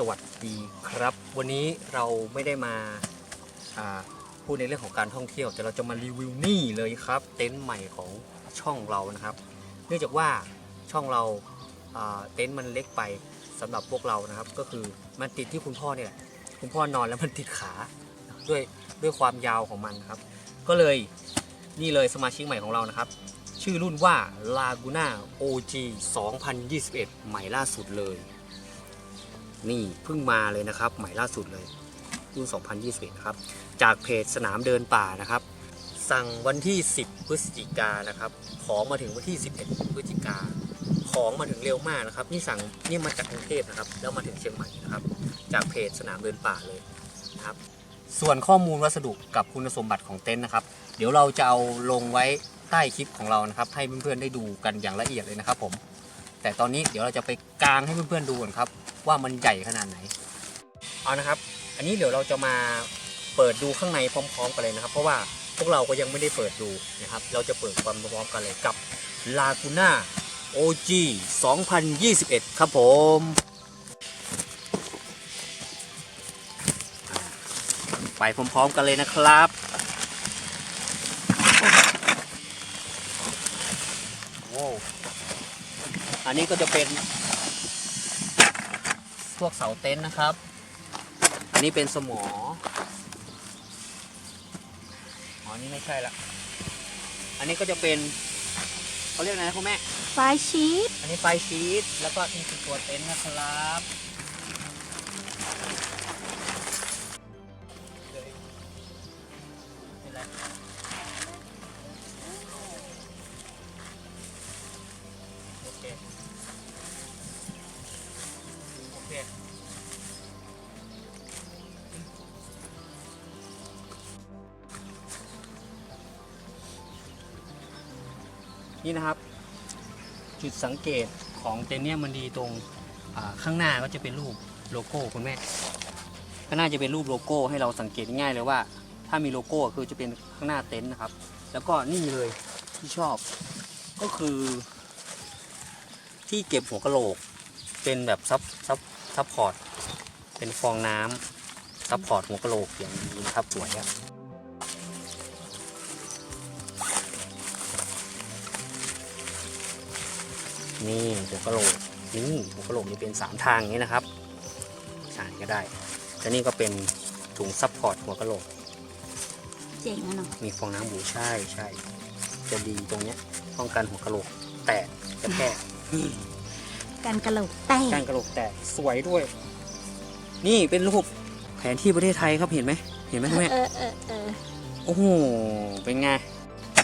สวัสดีครับ วันนี้เราไม่ได้มาพูดในเรื่องของการท่องเที่ยว แต่เราจะมารีวิวนี่เลยครับ เต็นท์ใหม่ของช่องเรานะครับ เนื่องจากว่าช่องเราเต็นท์มันเล็กไปสำหรับพวกเรานะครับ ก็คือมันติดที่คุณพ่อเนี่ยแหละคุณพ่อนอนแล้วมันติดขาด้วยด้วยความยาวของมันครับ ก็เลยนี่เลยสมาชิกใหม่ของเรานะครับ ชื่อรุ่นว่า Laguna OG 2021 ใหม่ล่าสุดเลย นี่เพิ่งมาเลยนะครับ ใหม่ล่าสุดเลยรุ่น 2021นะครับ จากเพจสนามเดินป่านะครับ สั่งวันที่ 10 พฤศจิกานนะครับ ของมาถึงวันที่ 11 พฤศจิกา ของมาถึงเร็วมากนะครับ นี่สั่งนี่มาจากกรุงเทพนะครับ แล้วมาถึงเชียงใหม่นะครับ จากเพจสนามเดินป่าเลยนะครับ ส่วนข้อมูลวัสดุกับคุณสมบัติของเต็นท์นะครับ เดี๋ยวเราจะเอาลงไว้ใต้คลิปของเรานะครับ ให้เพื่อนๆได้ดูกันอย่างละเอียดเลยนะครับผม แต่ตอนนี้เดี๋ยวเราจะไปกางให้เพื่อนๆดูก่อนครับ ว่ามันใหญ่ขนาดไหน เอานะครับ อันนี้เดี๋ยวเราจะมาเปิดดูข้างในพร้อม ๆ กันเลยนะครับ เพราะว่าพวกเราก็ยังไม่ได้เปิดดูนะครับ เราจะเปิดความพร้อมๆกันเลยกับ Laguna OG 2021 ครับผมไปพร้อมๆกันเลยนะครับ อันนี้ก็จะเป็น วกเสาเต็นท์นะครับ อันนี้เป็นสมออ๋อนี่ไม่ใช่ละ อันนี้ก็จะเป็นเขาเรียกอะไรนะคุณแม่ ไฟชีส อันนี้ไฟชีตแล้วก็นี่คือตัวเต็นท์นะครับ เคนี่นะครับ จุดสังเกตของเต็นท์เนียมันดีตรงข้างหน้าก็จะเป็นรูปโลโก้คุณแม่ข้างหน้าจะเป็นรูปโลโก้ให้เราสังเกตง่ายเลยว่า ถ้ามีโลโก้คือจะเป็นข้างหน้าเต็นท์นะครับ แล้วก็นี่เลยที่ชอบ ก็คือ ที่เก็บหัวกะโหลก เป็นแบบซับซับ ซับพอร์ตเป็นฟองน้ำซับพอร์ตหัวกะโหลกอย่างนี้นะครับสวยอะนี่หัวกะโหลกนี่หัวกะโหลกจะเป็นสามทางอย่างนี้นะครับใช่ก็ได้และนี่ก็เป็นถุงซับพอร์ตหัวกะโหลกเจ๋งอะเนาะมีฟองน้ำบูใช่ใช่จะดีตรงเนี้ยป้องกันหัวกะโหลกแตกกระแทก การกระโหลกแตกการกระโหลกแตกสวยด้วย นี่เป็นรูปแผนที่ประเทศไทยครับเห็นไหมเห็นไหมคุณแม่เออเออเออโอ้โหเป็นไง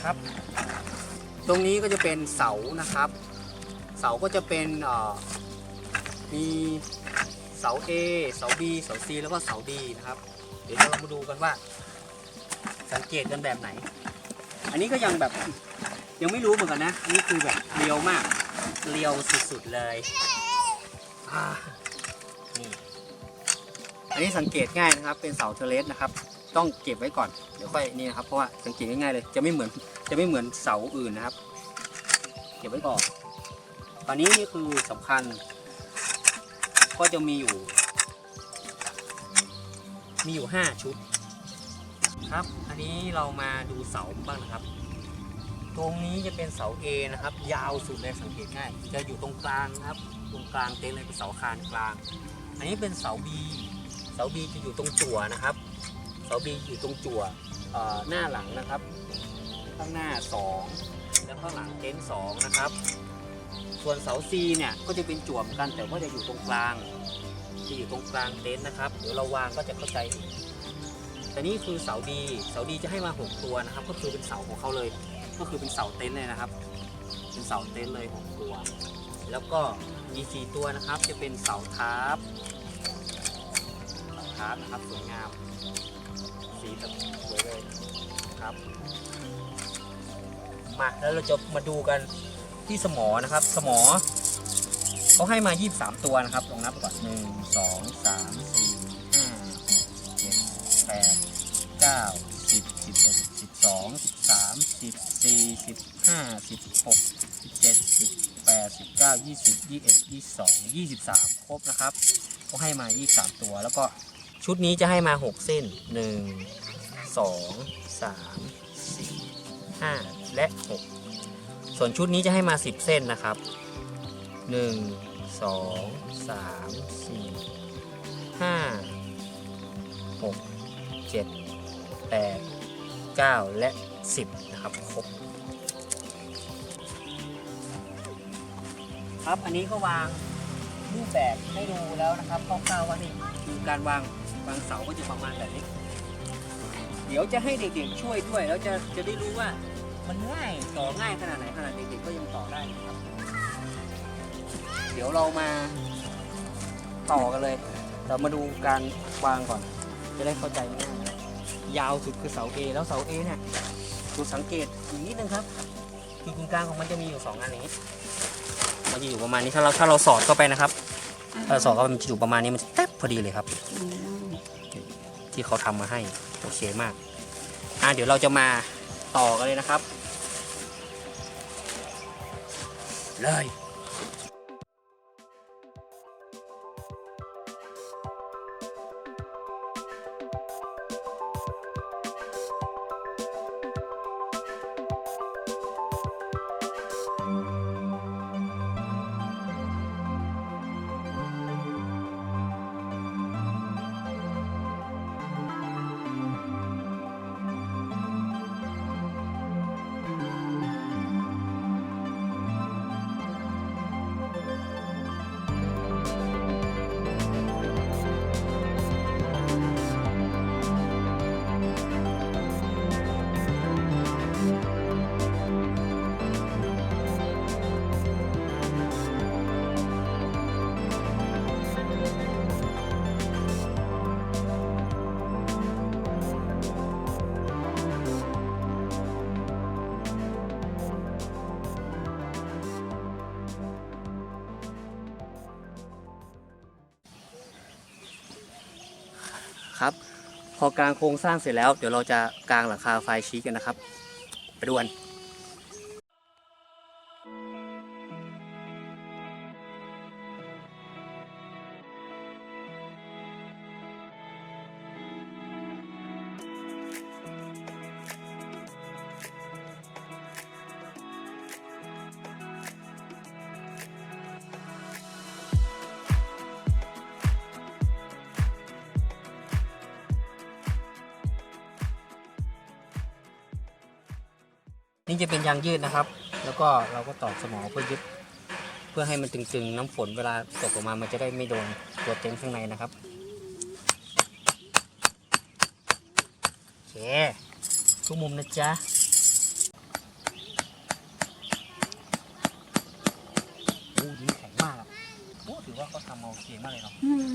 ครับ ตรงนี้ก็จะเป็นเสานะครับ เสาก็จะเป็นเอ่อมีเสา A เสา B เสา C แล้วก็เสา D นะครับ เดี๋ยวเรามาดูกันว่า สังเกตกันแบบไหน อันนี้ก็ยังแบบยังไม่รู้เหมือนกันนะ อันนี้คือแบบเรียวมาก เรียวสุดๆเลยอ่านี่ อันนี้สังเกตง่ายนะครับ เป็นเสาเทเลสนะครับ ต้องเก็บไว้ก่อน เดี๋ยวค่อยนี่นะครับ เพราะว่าสังเกตง่ายๆเลย จะไม่เหมือน จะไม่เหมือนเสาอื่นนะครับ เก็บไว้ก่อน ตอนนี้นี่คือสำคัญ ก็จะมีอยู่ มีอยู่ 5 ชุด ครับ อันนี้เรามาดูเสาบ้างนะครับ ตรงนี้จะเป็นเสา A นะครับ ยาวสุดเลยสังเกตง่าย จะอยู่ตรงกลางนะครับ ตรงกลางเต็นท์เลยเป็นเสาคานกลาง อันนี้เป็นเสา B เสา B จะอยู่ตรงจั่วนะครับ เสา B อยู่ตรงจั่วหน้าหลังนะครับ ข้างหน้า 2 แล้วข้างหลังเต็นท์2นะครับ ส่วนเสา C เนี่ยก็จะเป็นจั่วเหมือนกันแต่ว่าจะอยู่ตรงกลางจะอยู่ตรงกลางเต็นท์นะครับ เดี๋ยวเราวางก็จะเข้าใจอีกแต่นี่คือเสาดี เสาดีจะให้มา 6 ตัวนะครับ ก็คือเป็นเสาของเขาเลย ก็คือเป็นเสาเต็นท์เลยนะครับ เป็นเสาเต็นท์เลย6ตัว แล้วก็มี4ตัวนะครับ จะเป็นเสาทาร์ปเสาทาร์ปนะครับสวยงาม สีแบบสวยเลยครับ มาแล้วเราจะมาดูกันที่สมอนะครับ สมอเขาให้มา 23 ตัวนะครับ ลองนับก่อนหนึ่งสองสาม สิบเอ็ดสิบสองสิบสามสิบสี่สิบห้าสิบหกสิบเจ็ดสิบแปดสิบเก้ายี่สิบยี่สิบเอ็ดยี่สิบสองยี่สิบสามครบนะครับก็ให้มายี่สามตัว แล้วก็ชุดนี้จะให้มาหกเส้นหนึ่งสองสามสี่ห้าและหกส่วนชุดนี้จะให้มาสิบเส้นนะครับหนึ่งสองสามสี่ห้าหกเจ็ดแปด เก้าและสิบนะครับครบครับอันนี้ก็วางรูปแบบให้ดูแล้วนะครับคร่าวๆว่านี่คือการวางวางเสาก็จะประมาณแบบนี้ เดี๋ยวจะให้เด็กๆช่วยด้วย แล้วจะจะได้รู้ว่ามันง่ายต่อง่ายขนาดไหนขนาดเด็กๆก็ยังต่อได้นะครับ เดี๋ยวเรามาต่อกันเลย เรามาดูการวางก่อน จะได้เข้าใจง่าย ยาวสุดคือเสา A แล้วเสา A เนี่ยดูสังเกตอีกนิดนึงครับคือตรงกลางของมันจะมีอยู่สองอันนี้ มันจะอยู่ประมาณนี้ถ้าเราถ้าเราสอดเข้าไปนะครับถ้าเราสอดเข้าไปมันจะอยู่ประมาณนี้มันจะแทบพอดีเลยครับ ที่เขาทำมาให้โอเคมากอะเดี๋ยวเราจะมาต่อกันเลยนะครับ เลย พอกางโครงสร้างเสร็จแล้ว เดี๋ยวเราจะกางหลังคาไฟชีสกันนะครับ ไปดูกัน นี่จะเป็นยางยืดนะครับ แล้วก็เราก็ตอกสมอเพื่อยึด เพื่อให้มันตึงๆ น้ำฝนเวลาตกออกมามันจะได้ไม่โดนตัวเต็นท์ข้างในนะครับโอเคทุกมุมนะจ๊ะ โอ้ดินแข็งมากอะโอ้ถือว่าเขาทำมาโอเคมากเลยเนาะ อืม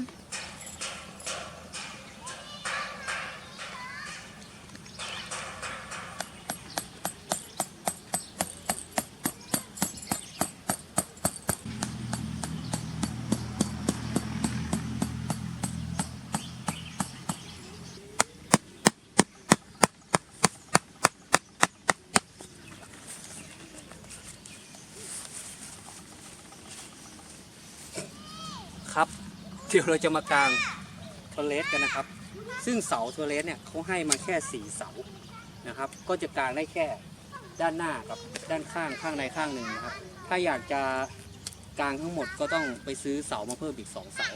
ครับ เดี๋ยวเราจะมากางโทเลสกันนะครับ ซึ่งเสาโทเลสเนี่ยเขาให้มาแค่สี่เสานะครับ ก็จะกางได้แค่ด้านหน้ากับด้านข้างข้างในข้างหนึ่งนะครับ ถ้าอยากจะกางทั้งหมดก็ต้องไปซื้อเสามาเพิ่มอีกสองเสา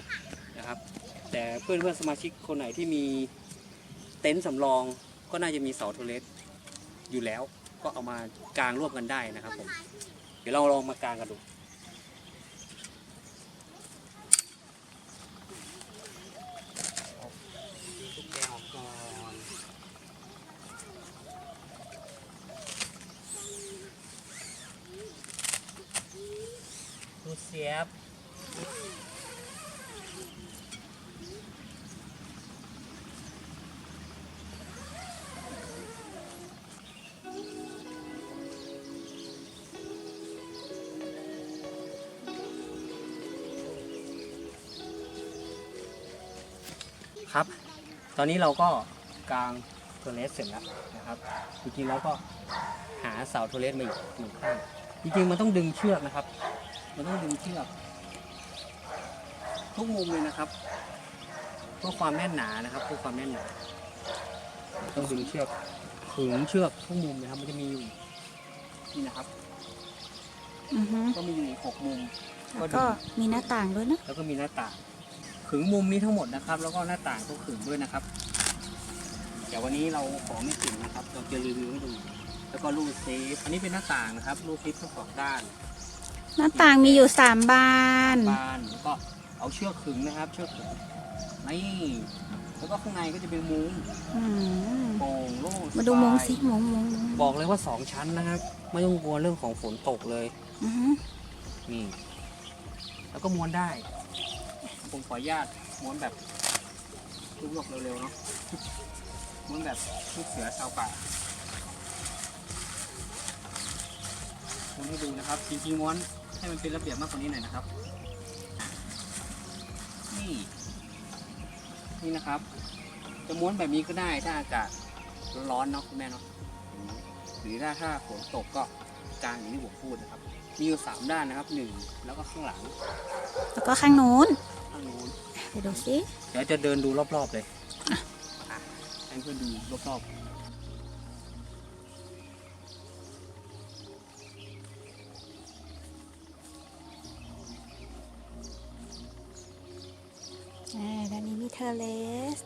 นะครับ แต่เพื่อนเพื่อนสมาชิกคนไหนที่มีเต็นท์สำรองก็น่าจะมีเสาโทเลสอยู่แล้ว ก็เอามากางร่วมกันได้นะครับผม เดี๋ยวเราลองมากางกันดู ครับ ตอนนี้เราก็กางโทเลสเสร็จแล้วนะครับ จริงๆแล้วก็หาเสาโทเลสมาอีกหนึ่งข้าง จริงๆมันต้องดึงเชือกนะครับ มันต้องดึงเชือกทุกมุมเลยนะครับ เพื่อความแน่นหนานะครับ เพื่อความแน่นหนา ต้องดึงเชือกขึงเชือกทุกมุมนะครับ มันจะมีอยู่นี่นะครับ อือฮึก็มีอยู่หกมุมแล้วก็มีหน้าต่างด้วยนะ แล้วก็มีหน้าต่าง ขึงมุมนี้ทั้งหมดนะครับ แล้วก็หน้าต่างก็ขึงด้วยนะครับเดี๋ยววันนี้เราขอไม่ขึงนะครับ เราจะรีวิวให้ดูแล้วก็รูดซิปอันนี้เป็นหน้าต่างนะครับรูดซิปทั้งสองด้านหน้าต่างมีอยู่สามบาน บานแล้วก็เอาเชือกขึงนะครับ เชือกขึงนี่แล้วก็ข้างในก็จะเป็นมุ้งอืมโปร่งโล่งมาดูสบยมุงสิมุงมุงมุงบอกเลยว่าสองชั้นนะครับไม่ต้องกลัวเรื่องของฝนตกเลย อือฮึนี่ แล้วก็ม้วนได้ ผมขออนุญาตม้วนแบบลูกๆเร็วๆเนาะม้วนแบบลูกเสือชาวป่าม้วนให้ดูนะครับจริงๆม้วนให้มันเป็นระเบียบมากกว่านี้หน่อยนะครับ นี่นี่นะครับ จะม้วนแบบนี้ก็ได้ถ้าอากาศร้อนเนาะคุณแม่เนาะหรือถ้าถ้าฝนตกก็กางอย่างที่ผมพูดนะครับ มีอยู่สามด้านนะครับหนึ่งแล้วก็ข้างหลังแล้วก็ข้างนู้นข้างนู้นไปดูสิเดี๋ยวจะเดินดูรอบๆเลยอะให้เพื่อนดูรอบอ่าด้านนี้มีเทอร์เลส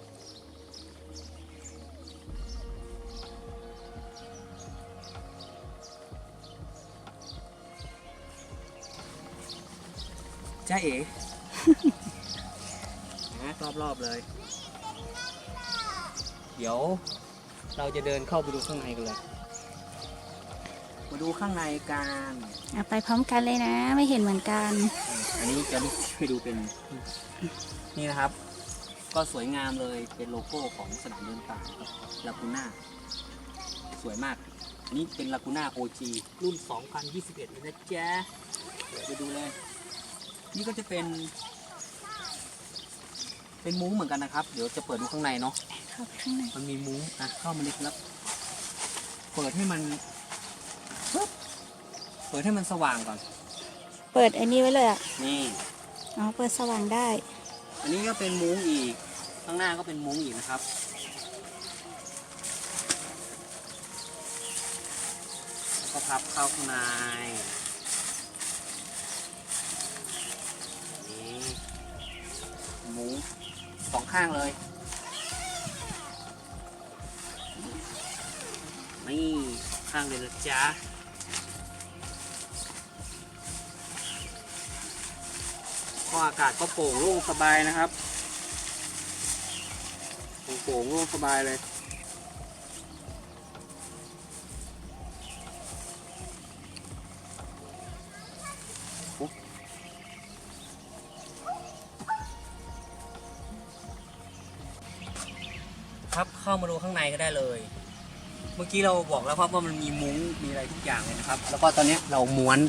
จ้าเอ๋ นะรอบๆเลย เดี๋ยวเราจะเดินเข้าไปดูข้างในกันเลย มาดูข้างในกันอะไปพร้อมกันเลยนะ ไม่เห็นเหมือนกันอันนี้จะไปดูเป็น นี่นะครับ ก็สวยงามเลย เป็นโลโก้ของสนามเดินป่าลากูน่า สวยมาก อันนี้เป็นลากูน่า OG รุ่น 2021เลยนะจ๊ะเดี๋ยวไปดูเลย นี่ก็จะเป็น เป็นมุ้งเหมือนกันนะครับ เดี๋ยวจะเปิดดูข้างในเนาะเข้าไปข้างในมันมีมุ้งอะเข้ามาเลยครับเปิดให้มันปึ๊บเปิดให้มันสว่างก่อน เปิดไอ้นี่ไว้เลยอะนี่อ๋อเปิดสว่างได้ อันนี้ก็เป็นมุ้งอีก ข้างหน้าก็เป็นมุ้งอีกนะครับแล้วก็พับเข้าข้างในนี่ มุ้งสองข้างเลย นี่ข้างเลยนะจ๊ะก็อากาศก็โปร่งโล่งสบายนะครับ โปร่งโล่งสบายเลย ครับเข้ามาดูข้างในก็ได้เลย เมื่อกี้เราบอกแล้วครับว่ามันมีมุ้งมีอะไรทุกอย่างเลยนะครับ แล้วก็ตอนนี้เราม้วน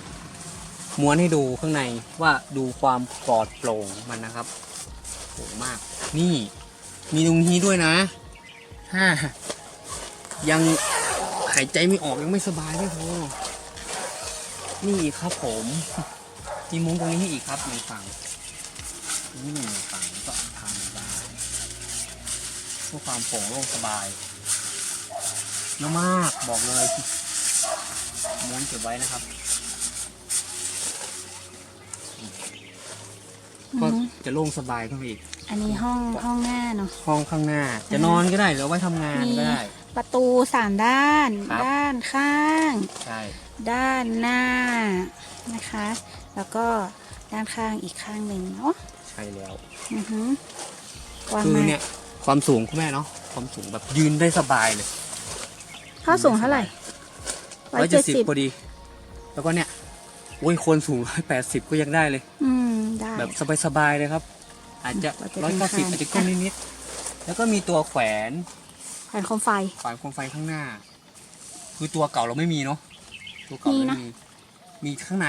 ม้วนให้ดูข้างในว่าดูความปลอดโปร่งมันนะครับโหมาก นี่มีตรงนี้ด้วยนะถ้ายังหายใจไม่ออกยังไม่สบายไม่พอนี่อีกครับผมมีมุ้งตรงนี้ให้อีกครับหนึ่งฝั่งนี่ พื่อความโปร่งโล่งสบายเยอะมากบอกเลยม้วนเก็บไว้นะครับอือก็ฮึจะโล่งสบายขึ้นไปอีก อันนี้ห้องห้องหน้าเนาะห้องข้างหน้า จะนอนก็ได้หรือเอาไว้ทำงานก็ได้ ประตูสามด้าน ครับ ด้านข้าง ใช่ด้านหน้านะคะ แล้วก็ด้านข้างอีกข้างหนึ่งเนาะใช่แล้ว อือฮึกว้างคือมากเนี่ย ความสูงคุณแม่เนาะความสูงแบบยืนได้สบายเลยเข้าสูงเท่าไหร่ร้ร้ออยยเจ็เจ็ดดสิบสิบพอดี แล้วก็เนี่ยโอ้ยคนสูงร้อยแปดสิบก็ยังได้เลย อืมได้แบบสบายๆเลยครับ อาจจะกว่าจะร้อยเก้าสิบถึงคานอาจจะก้มนิดๆแล้วก็มีตัวแขวนแผ่นโคมไฟแขวนโคมไฟข้างหน้า คือตัวเก่าเราไม่มีเนาะตัวเก่ามีเรานะไม่มีมีข้างใน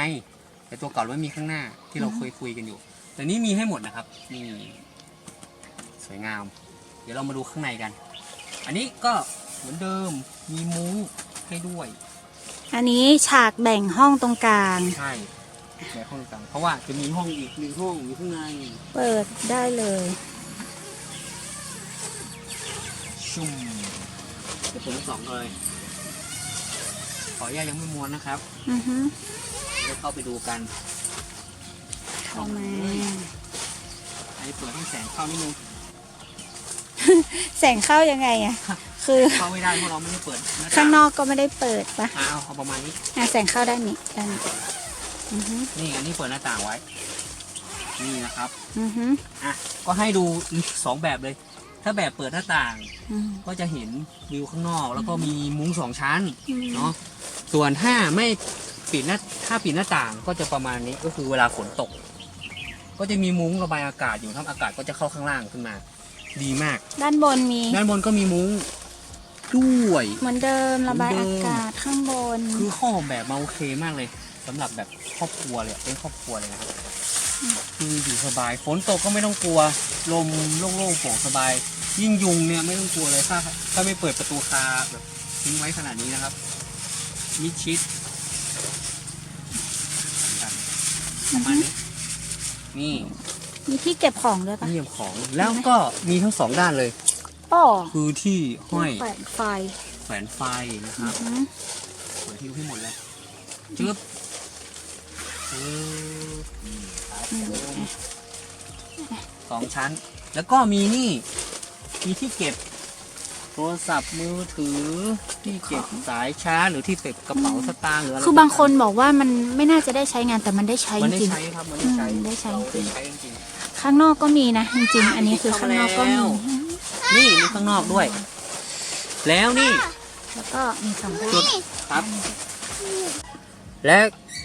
แต่ตัวเก่าเราไม่มีข้างหน้าที่เราอือฮึเคยคุยกันอยู่ แต่นี่มีให้หมดนะครับนี่สวยงาม เดี๋ยวเรามาดูข้างในกัน อันนี้ก็เหมือนเดิมมีมุ้งให้ด้วย อันนี้ฉากแบ่งห้องตรงกลาง ใช่ในห้องกลางเพราะว่าจะมีห้องอีกหนึ่งห้องอยู่ข้างในเปิดได้เลยชุ่มจะเปิดทั้งสองเลย ขออนุญาตยังไม่ม้วนนะครับอือฮึเดี๋ยวเข้าไปดูกันเข้ามาอันนี้เปิดให้แสงเข้านิดนึง แสงเข้ายังไงอะคือเข้าไม่ได้เพราะเราไม่ได้เปิดหน้ข้างนอกก็ไม่ได้เปิดปะอ่าเอาเอาประมาณนี้อะแสงเข้าด้านนี้ด้านนี้อือฮึนี่อันนี้เปิดหน้าต่างไว้ นี่นะครับอือฮึอะก็ให้ดูสองแบบเลย ถ้าแบบเปิดหน้าต่าง อืมก็จะเห็นวิวข้างนอก แล้วก็มีมุ้งสองชั้นอืมเนาะส่วนถ้าไม่ปิดหน้าถ้าปิดหน้าต่างก็จะประมาณนี้ก็คือเวลาฝนตก ก็จะมีมุ้งระบายอากาศอยู่ครับอากาศก็จะเข้าข้างล่างขึ้นมา ดีมาก ด้านบนมีด้านบนก็มีมุ้งด้วย เหมือนเดิมระบายเหมือาอนเดิม กาศข้างบน คือข้อออกแบบมาโอเคมากเลยสำหรับแบบครอบครัวเลยอะเป็นครอบครัวเลยนะครับคืออยู่สบายฝนตกก็ไม่ต้องกลัว ลมโล่งๆโปร่งสบาย ยิ่งยุงเนี่ยไม่ต้องกลัวเลยถ้าถ้าไม่เปิดประตูคาแบบทิ้งไว้ขนาดนี้นะครับมิดชิดประมาณนี้นี่ มีที่เก็บของด้วยปะ เงียบของแล้วก็มีทั้งสองด้านเลย อ๋อคือที่ห้อยแขวนไฟแขวนไฟนะครับอืมเปิดทิ้วให้หมดเลยจึ๊บจึ๊บนี่ครับผมสองชั้น แล้วก็มีนี่ มีที่เก็บ โทรศัพท์มือถือที่เก็บสายชาร์จหรือที่เก็บกระเป๋าสตางค์หรืออะไรคือบางคนบอกว่ามันไม่น่าจะได้ใช้งานแต่มันได้ใช้มันจได้ริง ใช้ครับมันได้ใช้อืมได้ใช้ เราจริได้งใช้จริงๆ ข้างนอกก็มีนะ จริงๆ อันนี้คือข้างนอกก็มีๆนี่มีข้างนอกด้วย แล้วนี่ แล้วก็มีสองด้านจุดครับ และ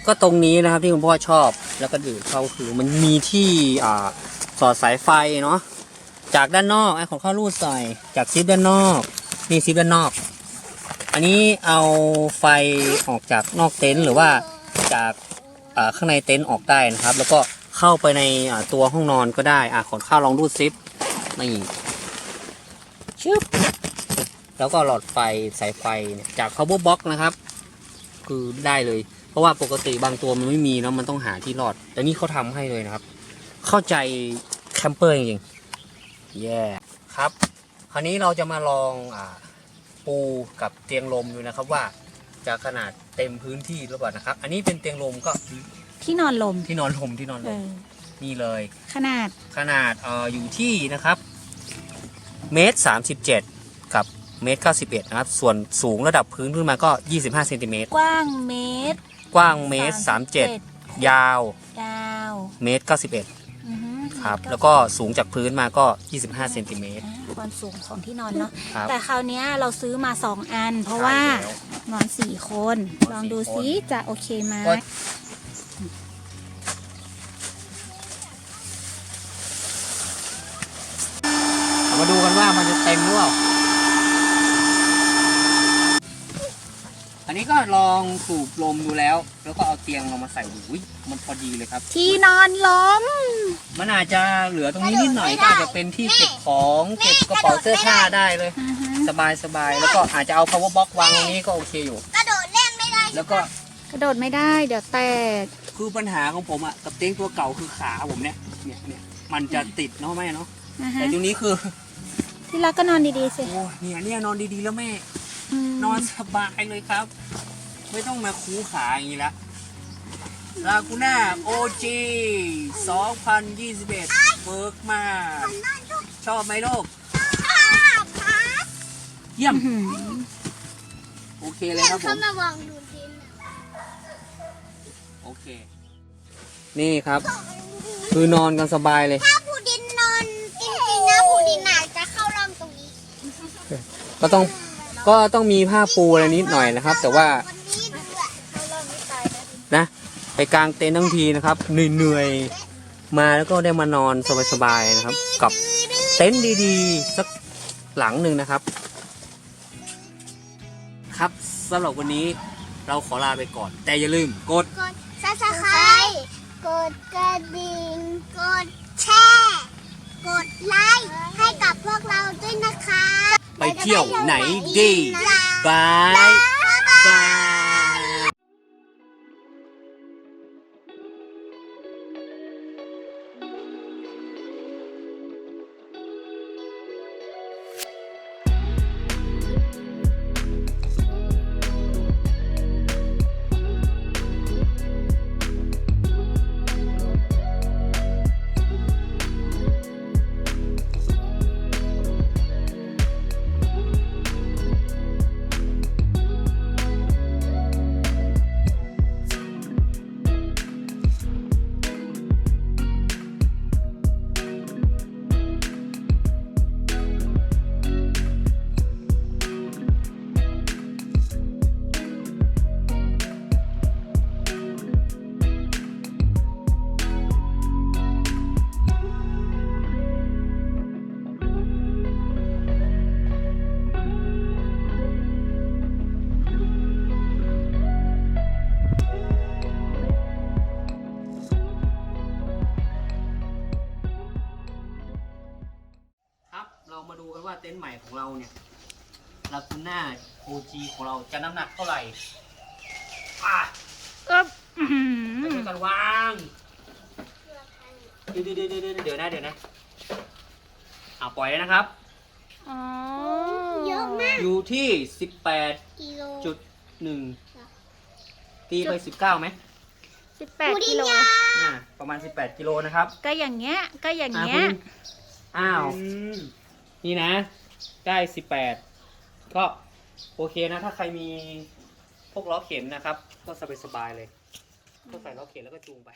ก็ตรงนี้นะครับที่คุณพ่อชอบแล้วก็ดื่มเขาคือมันมีที่อ่าสอดสายไฟเนาะจากด้านนอกไอ้ของข้ารูดใส่จากซิปด้านนอกนี่ซิปด้านนอก อันนี้เอาไฟออกจากนอกเต็นท์หรือว่าจากอ่าข้างในเต็นท์ออกได้นะครับ แล้วก็ เข้าไปในตัวห้องนอนก็ได้อะขนข้าวลองรูดซิปนี่ชึบแล้วก็หลอดไฟสายไฟเนี่ยจาก power box นะครับ คือได้เลย เพราะว่าปกติบางตัวมันไม่มีเนาะมันต้องหาที่รอด แต่นี่เขาทำให้เลยนะครับ เข้าใจแคมเปอร์จริงๆแย่ครับ คราวนี้เราจะมาลองอ่าปูกับเตียงลมดูนะครับว่าจะขนาดเต็มพื้นที่หรือเปล่านะครับ อันนี้เป็นเตียงลมก็ ที่นอนลมที่นอนลมที่นอนเอลมอนี่เลย ขนาดขนาดเอ่ออยู่ที่นะครับเมตรสามสิบเจ็ดกับเมตรเก้าสิบเอ็ดนะครับ ส่วนสูงระดับพื้นขึ้นมาก็ยี่สิบห้าเซนติเมตรกว้างเมตรกว้างเมตรสามเจ็ดยาวยาวเมตรเก้าสิบเอ็ดอือฮึครับแล้วก็สูงจากพื้นมาก็25เซนติเมตรอ่าความสูงของที่นอนเนาะครับแต่คราวเนี้ยเราซื้อมาสองอัน เพราะว่าใช่แล้ว นอนสี่คน นอนสี่ลองดูคนซิจะโอเคไหมก็ เอามาดูกันว่ามันจะเต็มหรือเปล่าอันนี้ก็ลองสูบลมดูแล้ว แล้วก็เอาเตียงลงมาใส่ดูอุ๊ยมันพอดีเลยครับ ที่นอนล้ม มันอาจจะเหลือตรงนี้นิดหน่อยก็อาจจะเป็นที่เก็บของเก็บกระเป๋าเสื้อผ้าได้เลยอือฮึสบายสบายแล้วก็อาจจะเอา power box วางตรงนี้ก็โอเคอยู่ กระโดดเล่นไม่ได้แล้วก็กระโดดไม่ได้ เดี๋ยวแตกคือปัญหาของผมอะกับเตียงตัวเก่าคือขาผมเนี่ยเนี่ยเนี่ยมันจะติดเนาะแม่เนาะนะฮะแต่ตรงนี้คือ ที่รักก็นอนดีๆสิโอ้เนี่ยเนี่ยนอนดีๆแล้วแม่ มนอนสบายเลยครับ ไม่ต้องมาคูขาอย่างนี้ละลากูน่าโอจี2021เวิร์กมากชอบไหมลูกเยี่ยม อื้อหือโอเคเลยครับผเขาม มาวางดูดินโอเค นี่ครับ คือนอนกันสบายเลย ถ้าผู้ดินนอนจริงๆนะผู้ดินอาจจะเข้าร่องตรงนี้ ก็ต้องก็ต้องมีผ้าปูอะไรนิดหน่อยนะครับ แต่ว่านะนะไปกลางเต็นท์ทั้งทีนะครับเหนื่อยๆมาแล้วก็ได้มานอนสบายๆนะครับ กับเต็นท์ดีๆสักหลังหนึ่งนะครับ ครับสำหรับวันนี้เราขอลาไปก่อน แต่อย่าลืมกดกดซับสไครต์กดกระดิ่งกดแชร์ กดไลค์ให้กับพวกเราด้วยนะคะ ไปเที่ยวไหนดีบาย มาดูกันว่าเต็นท์ใหม่ของเราเนี่ยลากูน่าโอจีของเราจะน้ำหนักเท่าไหร่อะอึ๊บอื้อหืไปอช่วยกันวางเดี๋ยวเดี๋ยวเดี๋ยวเดี๋ยวเดี๋ยวนะเดี๋ยวนะอ่าปล่อยเลยนะครับ อ๋อเยอะมาก อยู่ที่สิบแปดกิโลจุดหนึ่งตีไปสิบเก้าไหมสิบแปดกิโลอ่าประมาณสิบแปดกิโลนะครับก็อย่างเงี้ยก็อย่างอ่าเงี้ยคุณอ้าว นี่นะ ได้สิบแปดก็โอเคนะ ถ้าใครมีพวกล้อเข็มนะครับ ก็สบายๆเลย ก็ใส่ล้อเข็มแล้วก็จูงไป